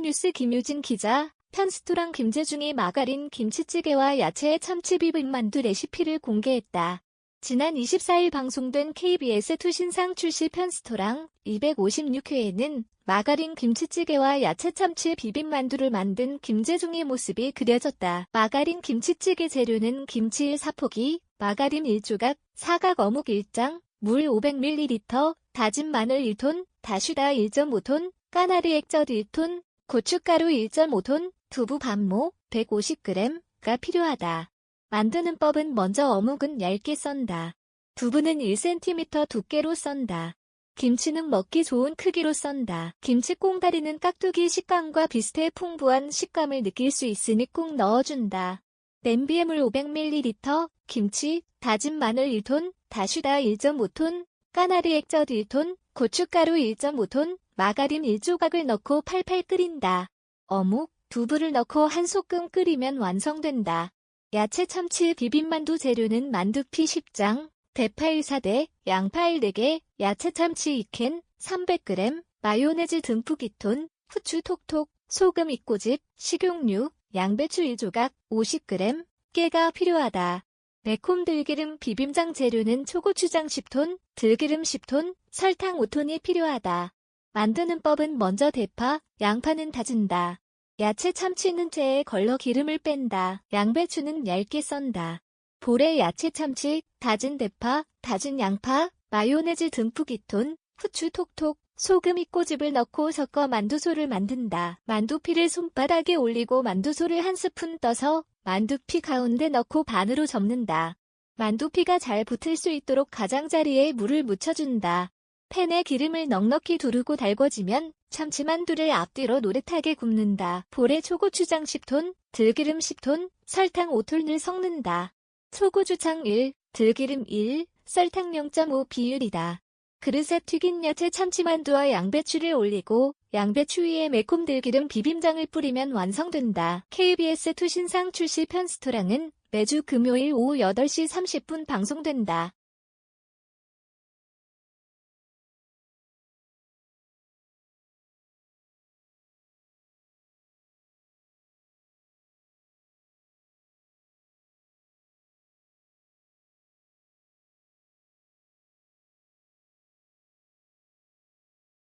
톱스타뉴스 김유진 기자, 편스토랑 김재중이 마가린 김치찌개와 야채 참치 비빔만두 레시피를 공개했다. 지난 24일 방송된 KBS 투신상 출시 편스토랑 256회에는 마가린 김치찌개와 야채 참치 비빔만두를 만든 김재중의 모습이 그려졌다. 마가린 김치찌개 재료는 김치 1사포기, 마가린 1조각, 사각 어묵 1장, 물 500ml, 다진 마늘 1톤, 다슈다 1.5톤, 까나리 액젓 1톤, 고춧가루 1.5톤, 두부 반모 150g가 필요하다. 만드는 법은 먼저 어묵은 얇게 썬다. 두부는 1cm 두께로 썬다. 김치는 먹기 좋은 크기로 썬다. 김치 꽁다리는 깍두기 식감과 비슷해 풍부한 식감을 느낄 수 있으니 꼭 넣어준다. 냄비에 물 500ml, 김치, 다진 마늘 1톤, 다슈다 1.5톤, 까나리 액젓 1톤, 고춧가루 1.5톤, 마가린 1조각을 넣고 팔팔 끓인다. 어묵, 두부를 넣고 한 소끔 끓이면 완성된다. 야채 참치 비빔만두 재료는 만두피 10장, 대파 1사대, 양파 1개, 야채 참치 2캔, 300g, 마요네즈 듬뿍 2톤, 후추 톡톡, 소금 2꼬집, 식용유, 양배추 1조각, 50g, 깨가 필요하다. 매콤 들기름 비빔장 재료는 초고추장 10톤, 들기름 10톤, 설탕 5톤이 필요하다. 만드는 법은 먼저 대파, 양파는 다진다. 야채 참치는 체에 걸러 기름을 뺀다. 양배추는 얇게 썬다. 볼에 야채 참치, 다진 대파, 다진 양파, 마요네즈 듬뿍 2톤, 후추 톡톡, 소금 2꼬집을 넣고 섞어 만두소를 만든다. 만두피를 손바닥에 올리고 만두소를 한 스푼 떠서 만두피 가운데 넣고 반으로 접는다. 만두피가 잘 붙을 수 있도록 가장자리에 물을 묻혀준다. 팬에 기름을 넉넉히 두르고 달궈지면 참치만두를 앞뒤로 노릇하게 굽는다. 볼에 초고추장 10톤, 들기름 10톤, 설탕 5톤을 섞는다. 초고추장 1, 들기름 1, 설탕 0.5 비율이다. 그릇에 튀긴 야채 참치만두와 양배추를 올리고 양배추 위에 매콤 들기름 비빔장을 뿌리면 완성된다. KBS 투신상 출시 편스토랑은 매주 금요일 오후 8시 30분 방송된다.